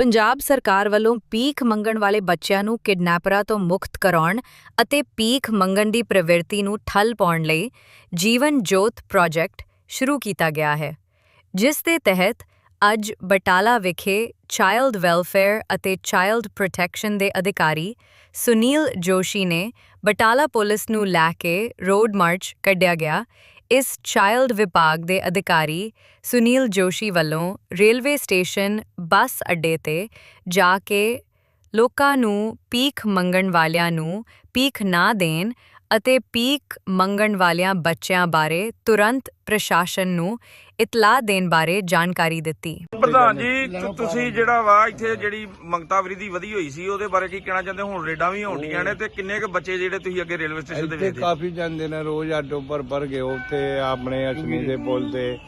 ਪੰਜਾਬ ਸਰਕਾਰ ਵੱਲੋਂ ਪੀਖ ਮੰਗਣ ਵਾਲੇ ਬੱਚਿਆਂ ਨੂੰ ਕਿਡਨੈਪਰਾਂ ਤੋਂ ਮੁਕਤ ਕਰਾਉਣ ਅਤੇ ਪੀਖ ਮੰਗਣ ਦੀ ਪ੍ਰਵਿਰਤੀ ਨੂੰ ਠੱਲ ਪਾਉਣ ਲਈ ਜੀਵਨ ਜੋਤ ਪ੍ਰੋਜੈਕਟ ਸ਼ੁਰੂ ਕੀਤਾ ਗਿਆ ਹੈ, ਜਿਸ ਦੇ ਤਹਿਤ ਅੱਜ ਬਟਾਲਾ ਵਿਖੇ ਚਾਈਲਡ ਵੈਲਫੇਅਰ ਅਤੇ ਚਾਈਲਡ ਪ੍ਰੋਟੈਕਸ਼ਨ ਦੇ ਅਧਿਕਾਰੀ ਸੁਨੀਲ ਜੋਸ਼ੀ ਨੇ ਬਟਾਲਾ ਪੁਲਿਸ ਨੂੰ ਲੈ ਕੇ ਰੋਡ ਮਾਰਚ ਕੱਢਿਆ ਗਿਆ ਇਸ ਚਾਈਲਡ ਵਿਭਾਗ ਦੇ ਅਧਿਕਾਰੀ ਸੁਨੀਲ ਜੋਸ਼ੀ ਵੱਲੋਂ ਰੇਲਵੇ ਸਟੇਸ਼ਨ ਬੱਸ ਅੱਡੇ ਤੇ ਜਾ ਕੇ ਲੋਕਾਂ ਨੂੰ ਭੀਖ ਮੰਗਣ ਵਾਲਿਆਂ ਨੂੰ ਭੀਖ ਨਾ ਦੇਣ ਅਤੇ ਭੀਖ ਮੰਗਣ ਵਾਲਿਆਂ ਬੱਚਿਆਂ ਬਾਰੇ ਤੁਰੰਤ ਪ੍ਰਸ਼ਾਸਨ ਨੂੰ ਇਤਲਾਹ ਦੇਣ ਬਾਰੇ ਜਾਣਕਾਰੀ ਦਿੱਤੀ। ਪ੍ਰਧਾਨ ਜੀ ਤੁ- ਤੁਸੀਂ ਜਿਹੜਾ ਵਾ ਇੱਥੇ ਜਿਹੜੀ ਮੰਗਤਾ ਵਿਧੀ ਵਧੀ ਹੋਈ ਸੀ ਉਹਦੇ ਬਾਰੇ ਕੀ ਕਹਿਣਾ ਚਾਹੁੰਦੇ ਹੋ? ਹੁਣ ਰੇਡਾਂ ਵੀ ਹੋਣੀਆਂ ਨੇ ਤੇ ਕਿੰਨੇ ਕੁ ਬੱਚੇ ਜਿਹੜੇ ਤੁਸੀਂ ਅੱਗੇ ਰੇਲਵੇ ਸਟੇਸ਼ਨ ਤੇ ਇੱਥੇ ਵੇਖਦੇ ਕਾਫੀ ਜਾਂਦੇ ਨੇ ਰੋਜ਼ ਆਟੋ ਪਰ ਪਰ ਗਏ ਉੱਥੇ ਆਪਣੇ ਅਸ਼ਮੀ ਦੇ ਪੁੱਲ ਤੇ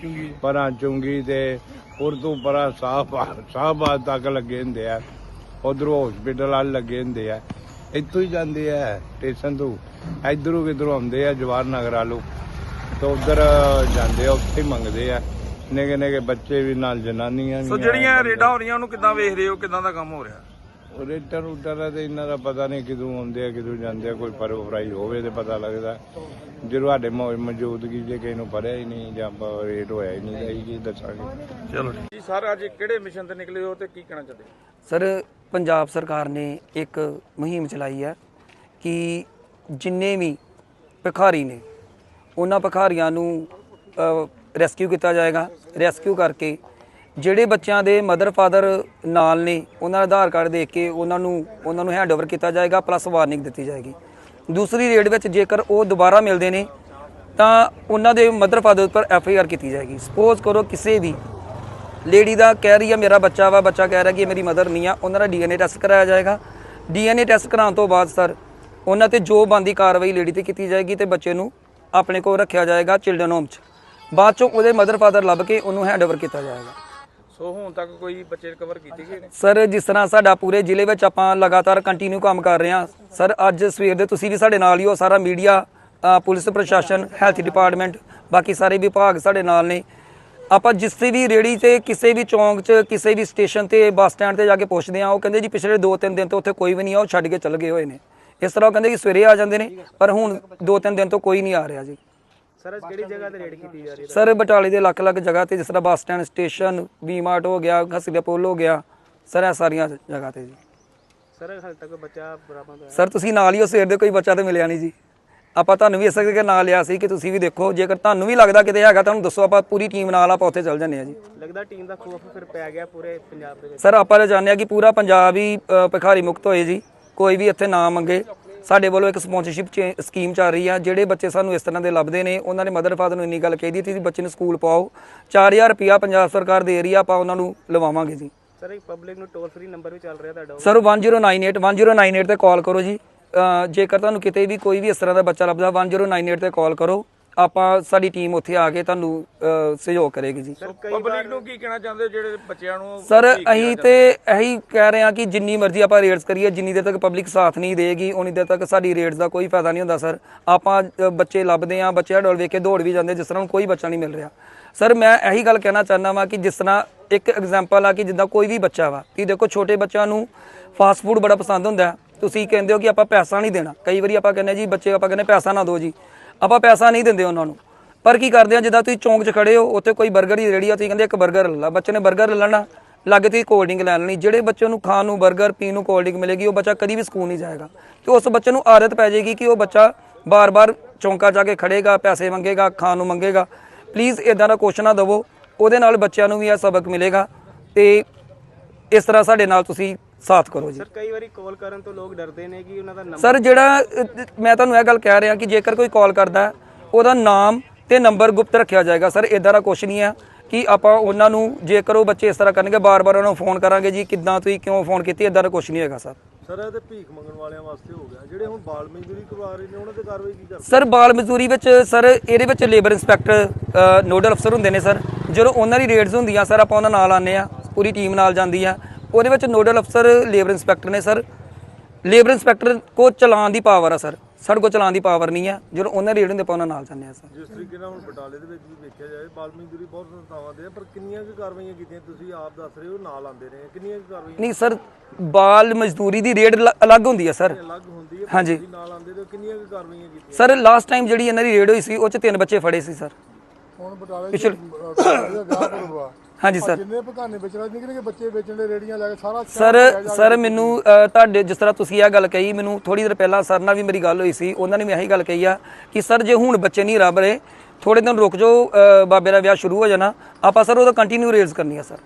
ਪਰਾਂ ਚੁੰਗੀ ਤੇ ਉਰਦੂ ਪਰਾਂ ਸਾਹਬਾਦ ਸਾਹਬਾਦ ਤੱਕ ਲੱਗੇ ਹੁੰਦੇ ਆ। ਉਧਰੋਂ ਹਸਪੀਟਲ ਵਾਲ ਲੱਗੇ ਹੁੰਦੇ ਆ। ਇੱਥੋਂ ਹੀ ਜਾਂਦੇ ਆ ਸਟੇਸ਼ਨ ਤੋਂ। ਇਧਰੋਂ ਕਿਧਰੋਂ ਆਉਂਦੇ ਆ ਜਵਾਹਰ ਨਗਰ ਵਾਲੂ ਤੇ ਉਧਰ ਜਾਂਦੇ ਆ ਉੱਥੇ ਮੰਗਦੇ ਆ। ਨਿੱਕੇ ਨਿੱਕੇ ਬੱਚੇ ਵੀ ਨਾਲ ਜਨਾਨੀਆਂ ਵੀ ਸੋ। ਜਿਹੜੀਆਂ ਰੇਡਾਂ ਹੋ ਰਹੀਆਂ ਉਹਨੂੰ ਕਿੱਦਾਂ ਵੇਖ ਰਹੇ ਹੋ? ਕਿੱਦਾਂ ਦਾ ਕੰਮ ਹੋ ਰਿਹਾ? ਉਹ ਰੇਟਰ ਉਟਰ ਦਾ ਤੇ ਇਹਨਾਂ ਦਾ ਪਤਾ ਨਹੀਂ ਕਿਦੋਂ ਆਉਂਦੇ ਆ ਕਿਦੋਂ ਜਾਂਦੇ ਆ। ਕੋਈ ਪਰੋ ਫਰਾਈ ਹੋਵੇ ਤੇ ਪਤਾ ਲੱਗਦਾ। ਜਦੋਂ ਸਾਡੇ ਮੌਜੂਦਗੀ ਜੇ ਕਿਸੇ ਨੂੰ ਪੜਿਆ ਹੀ ਨਹੀਂ ਜਾਂ ਰੇਟ ਹੋਇਆ ਹੀ ਨਹੀਂ ਤਾਂ ਕੀ ਦੱਸਾਂਗੇ। ਚਲੋ ਜੀ। ਸਰ ਅੱਜ ਕਿਹੜੇ ਮਿਸ਼ਨ ਤੇ ਨਿਕਲੇ ਹੋ ਤੇ ਕੀ ਕਹਿਣਾ ਚਾਹੁੰਦੇ ਸਰ ਪੰਜਾਬ ਸਰਕਾਰ ਨੇ ਇੱਕ ਮੁਹਿੰਮ ਚਲਾਈ ਹੈ ਕਿ ਜਿੰਨੇ ਵੀ ਭਿਖਾਰੀ ਨੇ, ਉਹਨਾਂ ਭਿਖਾਰੀਆਂ ਨੂੰ ਰੈਸਕਿਊ ਕੀਤਾ ਜਾਏਗਾ। ਰੈਸਕਿਊ ਕਰਕੇ ਜਿਹੜੇ ਬੱਚਿਆਂ ਦੇ ਮਦਰ ਫਾਦਰ ਨਾਲ ਨੇ, ਉਹਨਾਂ ਦਾ ਆਧਾਰ ਕਾਰਡ ਦੇਖ ਕੇ ਉਹਨਾਂ ਨੂੰ ਉਹਨਾਂ ਨੂੰ ਹੈਂਡਓਵਰ ਕੀਤਾ ਜਾਏਗਾ ਪਲੱਸ ਵਾਰਨਿੰਗ ਦਿੱਤੀ ਜਾਏਗੀ। ਦੂਸਰੀ ਰੇਡ ਵਿੱਚ ਜੇਕਰ ਉਹ ਦੁਬਾਰਾ ਮਿਲਦੇ ਨੇ, ਤਾਂ ਉਹਨਾਂ ਦੇ ਮਦਰ ਫਾਦਰ ਉੱਪਰ ਐਫ ਆਈ ਆਰ ਕੀਤੀ ਜਾਏਗੀ। ਸਪੋਜ਼ ਕਰੋ ਕਿਸੇ ਵੀ ਲੇਡੀ ਦਾ ਕਹਿ ਰਹੀ ਹੈ ਮੇਰਾ ਬੱਚਾ ਵਾ ਬੱਚਾ ਕਹਿ ਰਿਹਾ ਕਿ ਇਹ ਮੇਰੀ ਮਦਰ ਨਹੀਂ ਆ ਉਹਨਾਂ ਦਾ ਡੀਐਨਏ ਟੈਸਟ ਕਰਾਇਆ ਜਾਏਗਾ। ਡੀਐਨਏ ਟੈਸਟ ਕਰਾਉਣ ਤੋਂ ਬਾਅਦ ਸਰ ਉਹਨਾਂ ਤੇ ਜੋ ਬੰਦੀ ਕਾਰਵਾਈ ਲੇਡੀ ਤੇ ਕੀਤੀ ਜਾਏਗੀ ਤੇ ਬੱਚੇ ਨੂੰ ਆਪਣੇ ਕੋਲ ਰੱਖਿਆ ਜਾਏਗਾ ਚਿਲਡਰਨ ਹੋਮ 'ਚ। ਬਾਅਦ ਚੋਂ ਉਹਦੇ ਮਦਰ ਫਾਦਰ ਲੱਭ ਕੇ ਉਹਨੂੰ ਹੈਂਡਓਵਰ ਕੀਤਾ ਜਾਏਗਾ। ਸੋ ਹੁਣ ਤੱਕ ਕੋਈ ਬੱਚੇ ਰਿਕਵਰ ਕੀਤੇ ਗਏ ਨੇ ਸਰ ਜਿਸ ਤਰ੍ਹਾਂ ਸਾਡਾ ਪੂਰੇ ਜ਼ਿਲ੍ਹੇ ਵਿੱਚ ਆਪਾਂ ਲਗਾਤਾਰ ਕੰਟੀਨਿਊ ਕੰਮ ਕਰ ਰਹੇ ਹਾਂ ਸਰ ਅੱਜ ਸਵੇਰ ਦੇ ਤੁਸੀਂ ਵੀ ਸਾਡੇ ਨਾਲ ਹੀ ਹੋ ਸਾਰਾ ਮੀਡੀਆ ਪੁਲਿਸ ਪ੍ਰਸ਼ਾਸਨ ਹੈਲਥ ਡਿਪਾਰਟਮੈਂਟ ਬਾਕੀ ਸਾਰੇ ਵਿਭਾਗ ਸਾਡੇ ਨਾਲ ਨੇ। ਆਪਾਂ ਜਿਸ ਵੀ ਰੇੜੀ ਤੇ ਕਿਸੇ ਵੀ ਚੌਂਕ 'ਚ ਕਿਸੇ ਵੀ ਸਟੇਸ਼ਨ ਤੇ ਬੱਸ ਸਟੈਂਡ ਤੇ ਜਾ ਕੇ ਪੁੱਛਦੇ ਆ ਉਹ ਕਹਿੰਦੇ ਜੀ ਪਿਛਲੇ 2-3 ਦਿਨ ਤੋਂ ਉੱਥੇ ਕੋਈ ਵੀ ਨਹੀਂ ਆ ਉਹ ਛੱਡ ਕੇ ਚੱਲ ਗਏ ਹੋਏ ਨੇ। ਇਸ ਤਰ੍ਹਾਂ ਉਹ ਕਹਿੰਦੇ ਕਿ ਸਵੇਰੇ ਆ ਜਾਂਦੇ ਨੇ ਪਰ ਹੁਣ 2-3 ਦਿਨ ਤੋਂ ਕੋਈ ਨਹੀਂ ਆ ਰਿਹਾ ਜੀ। ਸਰ ਅੱਜ ਕਿਹੜੀ ਜਗ੍ਹਾ ਤੇ ਰੇਡ ਕੀਤੀ ਜਾ ਰਹੀ ਹੈ? ਸਰ ਬਟਾਲੇ ਦੇ ਅਲੱਗ-ਅਲੱਗ ਜਗ੍ਹਾ ਤੇ ਜਿਸ ਤਰ੍ਹਾਂ ਬੱਸ ਸਟੈਂਡ ਸਟੇਸ਼ਨ ਵੀਮਾਰਟ ਹੋ ਗਿਆ ਹੱਸੀ ਦਾ ਪੁੱਲ ਹੋ ਗਿਆ ਸਰ ਇਹ ਸਾਰੀਆਂ ਜਗ੍ਹਾ ਤੇ ਜੀ। ਸਰ ਹਾਲੇ ਤੱਕ ਬੱਚਾ ਬਰਾਬਰ ਹੋਇਆ ਸਰ ਤੁਸੀਂ ਨਾਲ ਹੀ ਹੋ ਸਵੇਰ ਦੇ ਕੋਈ ਬੱਚਾ ਤਾਂ ਮਿਲਿਆ ਨਹੀਂ ਜੀ। ਆਪਾਂ ਤੁਹਾਨੂੰ ਵੀ ਇਸ ਕਰਕੇ ਨਾਲ ਲਿਆ ਸੀ ਕਿ ਤੁਸੀਂ ਵੀ ਦੇਖੋ ਜੇਕਰ ਤੁਹਾਨੂੰ ਵੀ ਲੱਗਦਾ ਕਿਤੇ ਹੈਗਾ ਤੁਹਾਨੂੰ ਦੱਸੋ ਆਪਾਂ ਪੂਰੀ ਟੀਮ ਨਾਲ ਆਪਾਂ ਉੱਥੇ ਚੱਲ ਜੰਨੇ ਆ ਜੀ। ਲੱਗਦਾ ਟੀਮ ਦਾ ਖੋਫ ਫਿਰ ਪੈ ਗਿਆ ਪੂਰੇ ਪੰਜਾਬ ਦੇ ਵਿੱਚ। ਸਰ ਆਪਾਂ ਤਾਂ ਚਾਹੁੰਦੇ ਆ ਕਿ ਪੂਰਾ ਪੰਜਾਬ ਹੀ ਭਿਖਾਰੀ ਮੁਕਤ ਹੋਏ ਜੀ। ਕੋਈ ਵੀ ਇੱਥੇ ਨਾ ਮੰਗੇ। ਸਾਡੇ ਵੱਲੋਂ ਇੱਕ ਸਪਾਂਸਰਸ਼ਿਪ ਸਕੀਮ ਚੱਲ ਰਹੀ ਆ ਜਿਹੜੇ ਬੱਚੇ ਸਾਨੂੰ ਇਸ ਤਰ੍ਹਾਂ ਦੇ ਲੱਭਦੇ ਨੇ ਉਹਨਾਂ ਦੇ ਮਦਰ ਫਾਦਰ ਨੂੰ ਇੰਨੀ ਗੱਲ ਕਹਿ ਦਿੱਤੀ ਸੀ ਬੱਚੇ ਨੂੰ ਸਕੂਲ ਪਾਓ। 4000 ਰੁਪਿਆ ਪੰਜਾਬ ਸਰਕਾਰ ਦੇ ਰਹੀ ਆ ਆਪਾਂ ਉਹਨਾਂ ਨੂੰ ਲਵਾਵਾਂਗੇ ਜੀ। ਸਰ ਇੱਕ ਪਬਲਿਕ ਨੂੰ ਟੋਲ ਫ੍ਰੀ ਨੰਬਰ ਵੀ ਚੱਲ ਰਿਹਾ ਤੁਹਾਡਾ। ਸਰ 1098 1098 ਤੇ ਕਾਲ ਕਰੋ ਜੀ। ਜੇਕਰ ਤੁਹਾਨੂੰ ਕਿਤੇ ਵੀ ਕੋਈ ਵੀ ਇਸ ਤਰ੍ਹਾਂ ਦਾ ਬੱਚਾ ਲੱਭਦਾ 1098 ਤੇ ਕਾਲ ਕਰੋ। ਆਪਾਂ ਸਾਡੀ ਟੀਮ ਉੱਥੇ ਆ ਕੇ ਤੁਹਾਨੂੰ ਸਹਿਯੋਗ ਕਰੇਗੀ ਜੀ। ਪਬਲਿਕ ਨੂੰ ਕੀ ਕਹਿਣਾ ਚਾਹੁੰਦੇ ਹੋ ਜਿਹੜੇ ਬੱਚਿਆਂ ਨੂੰ ਸਰ ਅਸੀਂ ਤੇ ਇਹੀ ਕਹਿ ਰਹੇ ਹਾਂ ਕਿ ਜਿੰਨੀ ਮਰਜ਼ੀ ਆਪਾਂ ਰੇਡਸ ਕਰੀਏ ਜਿੰਨੀ ਦੇਰ ਤੱਕ ਪਬਲਿਕ ਸਾਥ ਨਹੀਂ ਦੇਗੀ ਉਨੀ ਦੇਰ ਤੱਕ ਸਾਡੀ ਰੇਡਸ ਦਾ ਕੋਈ ਫਾਇਦਾ ਨਹੀਂ ਹੁੰਦਾ ਸਰ। ਆਪਾਂ ਬੱਚੇ ਲੱਭਦੇ ਆ ਬੱਚੇ ਹਡੋਲ ਵੇਖ ਕੇ ਦੌੜ ਵੀ ਜਾਂਦੇ ਜਿਸ ਤਰ੍ਹਾਂ ਹੁਣ ਕੋਈ ਬੱਚਾ ਨਹੀਂ ਮਿਲ ਰਿਹਾ। ਸਰ ਮੈਂ ਇਹੀ ਗੱਲ ਕਹਿਣਾ ਚਾਹੁੰਦਾ ਵਾਂ ਕਿ ਜਿਸ ਤਰ੍ਹਾਂ ਇੱਕ ਐਗਜ਼ਾਮਪਲ ਆ ਕਿ ਜਿੱਦਾਂ ਕੋਈ ਵੀ ਬੱਚਾ ਵਾ ਕਿ ਦੇਖੋ ਛੋਟੇ ਬੱਚਿਆਂ ਨੂੰ ਫਾਸਟ ਫੂਡ ਬੜਾ ਪਸੰਦ ਹੁੰਦਾ। ਤੁਸੀਂ ਕਹਿੰਦੇ ਹੋ ਕਿ ਆਪਾਂ ਪੈਸਾ ਨਹੀਂ ਦੇਣਾ। ਕਈ ਵਾਰੀ ਆਪਾਂ ਕਹਿੰਦੇ ਜੀ, ਬੱਚੇ ਆਪਾਂ ਕਹਿੰਦੇ ਪੈਸਾ ਨਾ ਦਿਓ ਜੀ। ਆਪਾਂ ਪੈਸਾ ਨਹੀਂ ਦਿੰਦੇ ਉਹਨਾਂ ਨੂੰ। ਪਰ ਕੀ ਕਰਦੇ ਆ, ਜਿੱਦਾਂ ਤੁਸੀਂ ਚੌਂਕ 'ਚ ਖੜੇ ਹੋ, ਉੱਥੇ ਕੋਈ ਬਰਗਰ ਹੀ ਰੇੜੀ ਆ, ਤੁਸੀਂ ਕਹਿੰਦੇ ਇੱਕ ਬਰਗਰ ਲੈ ਲਾ। ਬੱਚੇ ਨੇ ਬਰਗਰ ਲੈ ਲੈਣਾ, ਲੱਗ ਤੁਸੀਂ ਕੋਲਡ ਡਰਿੰਕ ਲੈ ਲੈਣੀ। ਜਿਹੜੇ ਬੱਚੇ ਨੂੰ ਖਾਣ ਨੂੰ, ਬਰਗਰ ਪੀਣ ਨੂੰ ਕੋਲਡ ਡਰਿੰਕ ਮਿਲੇਗੀ, ਉਹ ਬੱਚਾ ਕਦੀ ਵੀ ਸਕੂਲ ਨਹੀਂ ਜਾਏਗਾ। ਤੇ ਉਸ ਬੱਚੇ ਨੂੰ ਆਦਤ ਪੈ ਜਾਏਗੀ ਕਿ ਉਹ ਬੱਚਾ ਬਾਰ-ਬਾਰ ਚੌਂਕਾ ਜਾ ਕੇ ਖੜੇਗਾ, ਪੈਸੇ ਮੰਗੇਗਾ, ਖਾਣ ਨੂੰ ਮੰਗੇਗਾ। ਪਲੀਜ਼ ਇਦਾਂ ਦਾ ਕੁਐਸਚਨ ਨਾ ਦਵੋ। ਉਹਦੇ ਨਾਲ ਬੱਚਿਆਂ ਨੂੰ ਵੀ ਇਹ ਸਬਕ ਮਿਲੇਗਾ। ਤੇ ਇਸ ਤਰ੍ਹਾਂ ਸਾਡੇ ਨਾਲ ਤੁਸੀਂ ਸਾਥ ਕਰੋ ਜੀ। ਸਰ ਕਈ ਵਾਰੀ ਕਾਲ ਕਰਨ ਤੋਂ ਲੋਕ ਡਰਦੇ ਨੇ ਕਿ ਉਹਨਾਂ ਦਾ ਨੰਬਰ ਸਰ ਜਿਹੜਾ ਅ, ਮੈਂ ਤੁਹਾਨੂੰ ਇਹ ਗੱਲ ਕਹਿ ਰਿਹਾ ਕਿ ਜੇਕਰ ਕੋਈ ਕਾਲ ਕਰਦਾ ਹੈ, ਉਹਦਾ ਨਾਮ ਤੇ ਨੰਬਰ ਗੁਪਤ ਰੱਖਿਆ ਜਾਏਗਾ। ਸਰ ਇਦਾਂ ਦਾ ਕੁਝ ਨਹੀਂ ਹੈ ਕਿ ਆਪਾਂ ਉਹਨਾਂ ਨੂੰ ਜੇਕਰ ਉਹ ਬੱਚੇ ਇਸ ਤਰ੍ਹਾਂ ਕਰਨਗੇ ਬਾਰ-ਬਾਰ ਉਹਨਾਂ ਨੂੰ ਫੋਨ ਕਰਾਂਗੇ ਜੀ ਕਿੱਦਾਂ ਤੁਸੀਂ ਕਿਉਂ ਫੋਨ ਕੀਤੀ ਇਦਾਂ ਦਾ ਕੁਝ ਨਹੀਂ ਹੈਗਾ ਸਰ। ਸਰ ਇਹ ਤੇ ਭੀਖ ਮੰਗਣ ਵਾਲਿਆਂ ਵਾਸਤੇ ਹੋ ਗਿਆ। ਜਿਹੜੇ ਹੁਣ ਬਾਲ ਮਜ਼ਦੂਰੀ ਕਰਵਾ ਰਹੇ ਨੇ ਉਹਨਾਂ ਤੇ ਕਾਰਵਾਈ ਕੀ ਕਰਦੇ? ਸਰ ਬਾਲ ਮਜ਼ਦੂਰੀ ਵਿੱਚ ਸਰ ਇਹਦੇ ਵਿੱਚ ਲੇਬਰ ਇੰਸਪੈਕਟਰ ਨੋਡਲ ਅਫਸਰ ਹੁੰਦੇ ਨੇ ਸਰ। ਜਦੋਂ ਉਹਨਾਂ ਦੀ ਰੇਡਸ ਹੁੰਦੀਆਂ ਸਰ ਆਪਾਂ ਉਹਨਾਂ ਨਾਲ ਆਉਂਦੇ ਆ ਪੂਰੀ ਟੀਮ ਨਾਲ ਜਾਂਦੀ ਆ ਉਹਦੇ ਵਿੱਚ ਨੋਡਲ ਅਫਸਰ ਲੇਬਰ ਇੰਸਪੈਕਟਰ ਨੇ ਸਰ। ਲੇਬਰ ਇੰਸਪੈਕਟਰ ਕੋ ਚਲਾਨ ਦੀ ਪਾਵਰ ਆ ਸਰ। ਸਾਡੇ ਕੋਲ ਚਲਾਉਣ ਦੀ ਪਾਵਰ ਨਹੀਂ ਹੈ ਜਦੋਂ ਉਹਨਾਂ ਰੇਡ ਹੁੰਦੇ ਆਪਾਂ ਉਹਨਾਂ ਨਾਲ ਜਾਂਦੇ ਆ ਸਰ। ਜਿਸ ਤਰੀਕੇ ਨਾਲ ਹੁਣ ਬਟਾਲੇ ਦੇ ਵਿੱਚ ਵੀ ਵੇਖਿਆ ਜਾਏ ਬਾਲ ਮਜ਼ਦੂਰੀ ਬਹੁਤ ਸੰਸਥਾਵਾਂ ਦੇ ਆ, ਪਰ ਕਿੰਨੀਆਂ ਕੁ ਕਾਰਵਾਈਆਂ ਕੀਤੀਆਂ ਤੁਸੀਂ ਆਪ ਦੱਸ ਰਹੇ ਹੋ ਨਾਲ ਆਉਂਦੇ ਨੇ ਕਿੰਨੀਆਂ ਕੁ ਕਾਰਵਾਈਆਂ? ਨਹੀਂ ਸਰ ਬਾਲ ਮਜ਼ਦੂਰੀ ਦੀ ਰੇਡ ਲ- ਅਲੱਗ ਹੁੰਦੀ ਹੈ ਸਰ। ਅਲੱਗ ਹੁੰਦੀ ਹੈ ਪਰ ਹਾਂਜੀ। ਤੁਸੀਂ ਨਾਲ ਆਉਂਦੇ ਹੋ ਕਿੰਨੀਆਂ ਕੁ ਕਾਰਵਾਈਆਂ ਕੀਤੀਆਂ? ਸਰ ਲਾਸਟ ਟਾਈਮ ਜਿਹੜੀ ਇਹਨਾਂ ਦੀ ਰੇਡ ਹੋਈ ਸੀ ਉਹ ਚ ਤਿੰਨ ਬੱਚੇ ਫੜੇ ਸੀ ਸਰ। ਹੁਣ ਬਟਾਲੇ ਪਿਛਲੇ ਦਾ ਵਿਆਹ ਕਰਵਾ ਹਾਂਜੀ ਸਰ। ਜਿੰਨੇ ਭਗਾਨੇ ਵੇਚਣਾ ਨਿੱਕੇ ਨਿੱਕੇ ਬੱਚੇ ਵੇਚਣ ਦੇ ਰੇੜੀਆਂ ਲੈ ਕੇ ਸਾਰਾ ਸਰ ਸਰ ਮੈਨੂੰ ਤੁਹਾਡੇ ਜਿਸ ਤਰ੍ਹਾਂ ਤੁਸੀਂ ਇਹ ਗੱਲ ਕਹੀ ਮੈਨੂੰ ਥੋੜੀ ਦੇਰ ਪਹਿਲਾਂ ਸਰ ਨਾਲ ਵੀ ਮੇਰੀ ਗੱਲ ਹੋਈ ਸੀ ਉਹਨਾਂ ਨੇ ਵੀ ਇਹੀ ਗੱਲ ਕਹੀ ਆ ਕਿ ਸਰ ਜੇ ਹੁਣ ਬੱਚੇ ਨਹੀਂ ਰੱਬ ਰਹੇ ਥੋੜੇ ਦਿਨ ਰੁਕ ਜਾਓ ਬਾਬੇ ਦਾ ਵਿਆਹ ਸ਼ੁਰੂ ਹੋ ਜਾਣਾ ਆਪਾਂ ਸਰ ਉਹਦਾ ਕੰਟੀਨਿਊ ਰੇਜ਼ ਕਰਨੀ ਆ ਸਰ।